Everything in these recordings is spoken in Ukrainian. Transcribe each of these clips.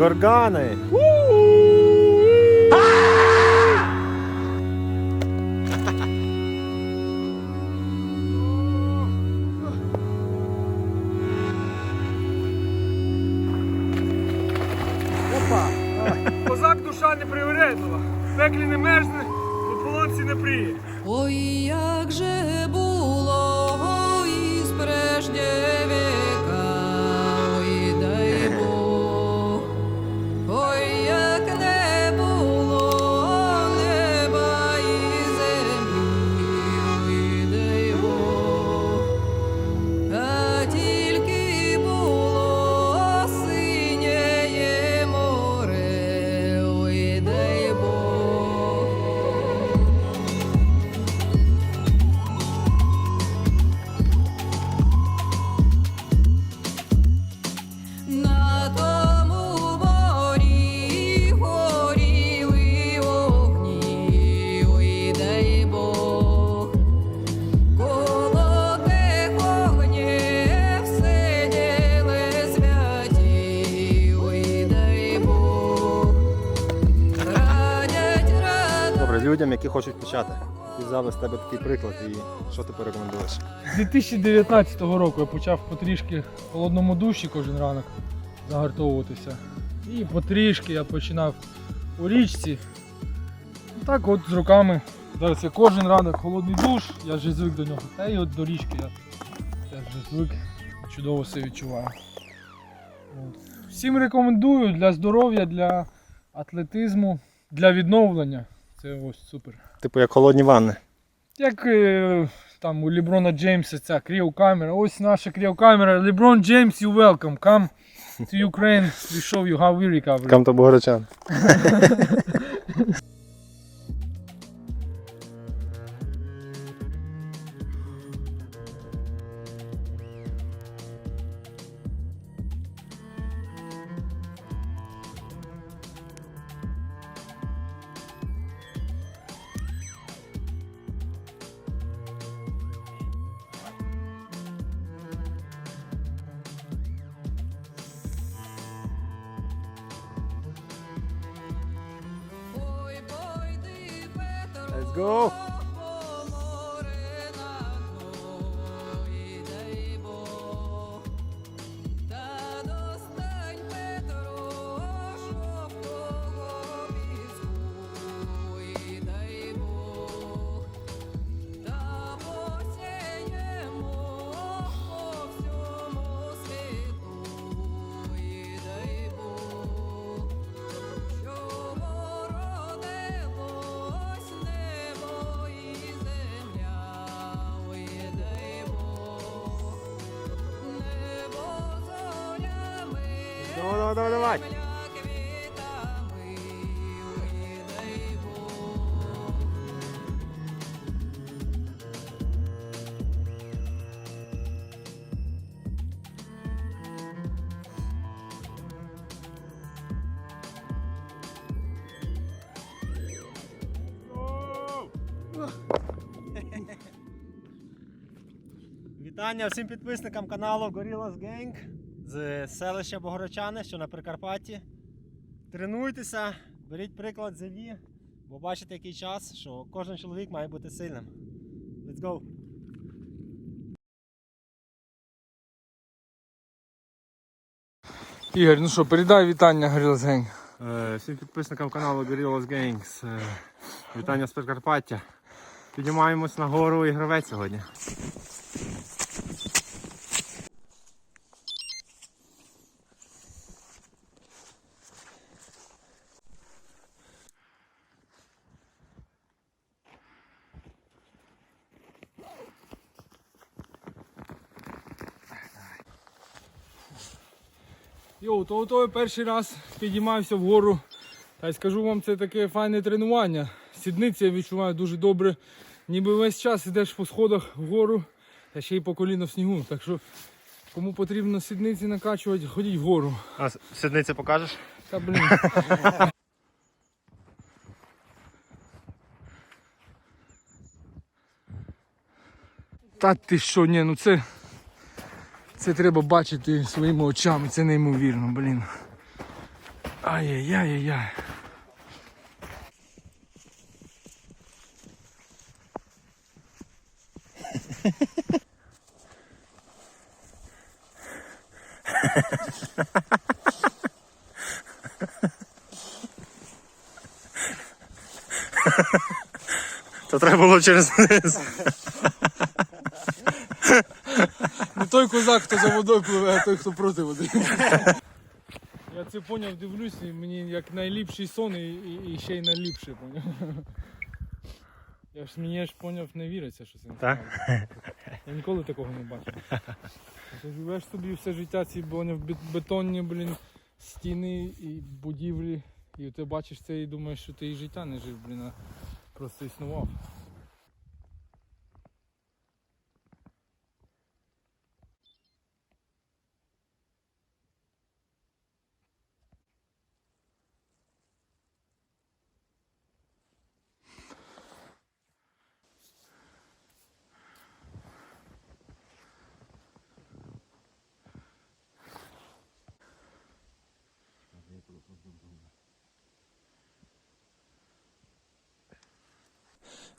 Горгани. Опа! Козак душа не привередлива. В пеклі не мерзне, у полонці не пріє. Ой, як же було із прежде людям, які хочуть почати. І взяли з тебе такий приклад і що ти порекомендуєш? З 2019 року я почав потрішки в холодному душі кожен ранок загартовуватися. І потрішки я починав у річці. Так от з руками. Зараз я кожен ранок холодний душ, я вже звик до нього. Та і от до річки я, я вже звик, чудово себе відчуваю. От. Всім рекомендую для здоров'я, для атлетизму, для відновлення. Це ось супер. Типу як холодні ванни. Як е, там у Ліброна Джеймса ця кріокамера. Ось наша кріокамера. Ліброн Джеймс, you welcome. Come to Ukraine. We show you how we recover. Come to Ой, Let's go! Давай, давай, давай. Вітання всім підписникам каналу Gorillaz Gang з селища Богородчани, що на Прикарпатті. Тренуйтеся, беріть приклад з Іллі, бо бачите, який час, що кожен чоловік має бути сильним. Let's go! Ігор, ну що, передай вітання Горілас Гень. Е, Всім підписникам каналу Gorillaz Gangs. е, Вітання з Прикарпаття. Піднімаємось на гору і гравець сьогодні. Йоу, то то я перший раз підіймався вгору. Та й скажу вам, це таке файне тренування. Сідниці я відчуваю дуже добре. Ніби весь час йдеш по сходах вгору, та ще й по коліно в снігу. Так що кому потрібно сідниці накачувати, ходіть вгору. А сідниці покажеш? Та блін. Та ти що, ні, ну це. Це треба бачити своїми очами, це неймовірно, блін. Ай-яй-яй-яй. То треба було через низ. Не той козак, хто за водою пливе, а той, хто проти води. Я це поняв, дивлюсь, і мені як найліпший сон і, і, і ще й найліпший, поняв. Я ж мені ж поняв, не віриться, що це не Так? Я ніколи такого не бачив. Ти живеш собі все життя, ці поняв, бетонні, блін, стіни і будівлі. І ти бачиш це і думаєш, що ти і життя не жив, блін, а просто існував.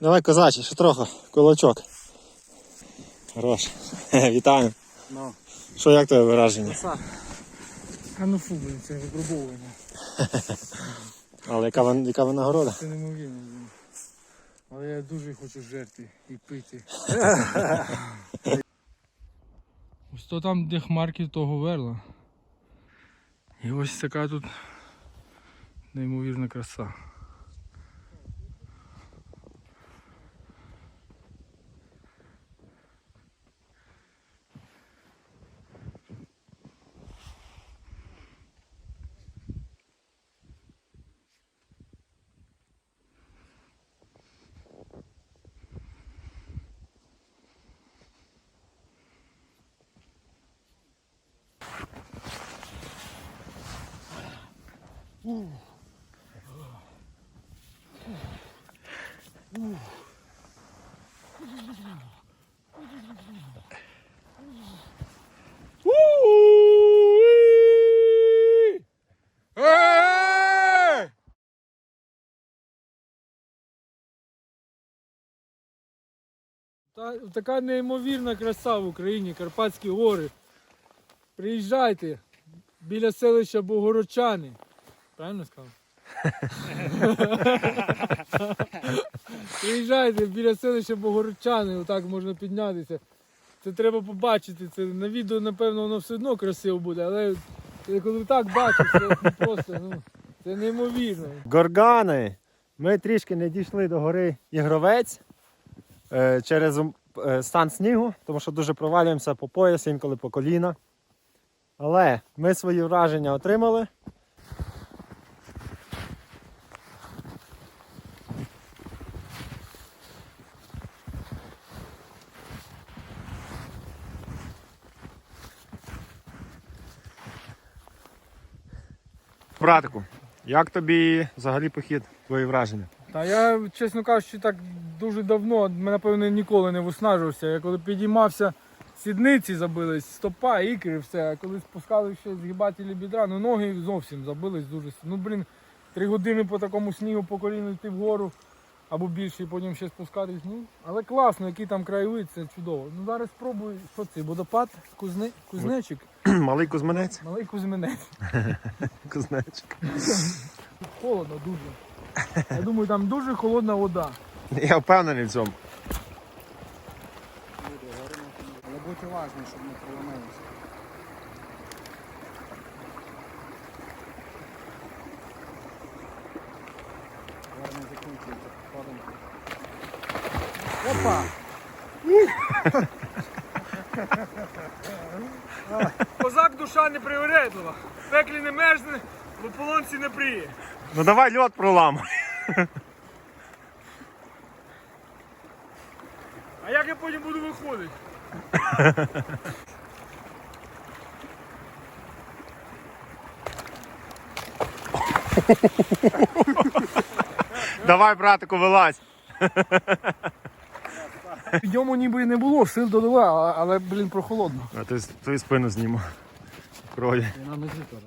Давай, козачі, ще трохи, кулачок. Хорош. Вітаю. Ну. Що як твоє враження? А ну фу, блін, це випробовування. Але яка, вин- яка винагорода? Це неймовірно, блін. Але я дуже хочу жерти і пити. ось то там, де хмарки того верла. І ось така тут неймовірна краса. Та, така неймовірна краса в Україні, Карпатські гори. Приїжджайте біля селища Богородчани. Правильно сказав? Приїжджайте біля селища Богородчани, отак можна піднятися. Це треба побачити. Це на відео, напевно, воно все одно красиво буде, але коли так бачиш, це просто ну, це неймовірно. Горгани. Ми трішки не дійшли до гори Ігровець е, через е, стан снігу, тому що дуже провалюємося по пояс, інколи по коліна. Але ми свої враження отримали. Братику, як тобі взагалі похід, твої враження? Та я, чесно кажучи, так дуже давно, напевно, ніколи не виснажувався. Я коли підіймався, сідниці забились, стопа, ікри, все. А коли спускали ще згибателі бідра, ну ноги зовсім забились дуже. Ну, блін, три години по такому снігу по коліну йти вгору або більше, і потім ще спускатись. Ну, але класно, який там краєвид, це чудово. Ну зараз спробую, що це, водопад, Кузне... кузнечик, Малий кузьминець? малий кузьминець. Кузнечик. Холодно дуже. Я думаю, там дуже холодна вода. Я впевнений в цьому. Але будь уважні, щоб не проломилося. Опа! Козак душа не привередлива. В пеклі не мерзне, в ополонці не приє. Ну давай льот проламуй. А як я потім буду виходити? Давай, братику, вилазь. Підйому ніби і не було, сил додала, але, блін, прохолодно. А ти ти спину зніму. Крові. І на нозі теж.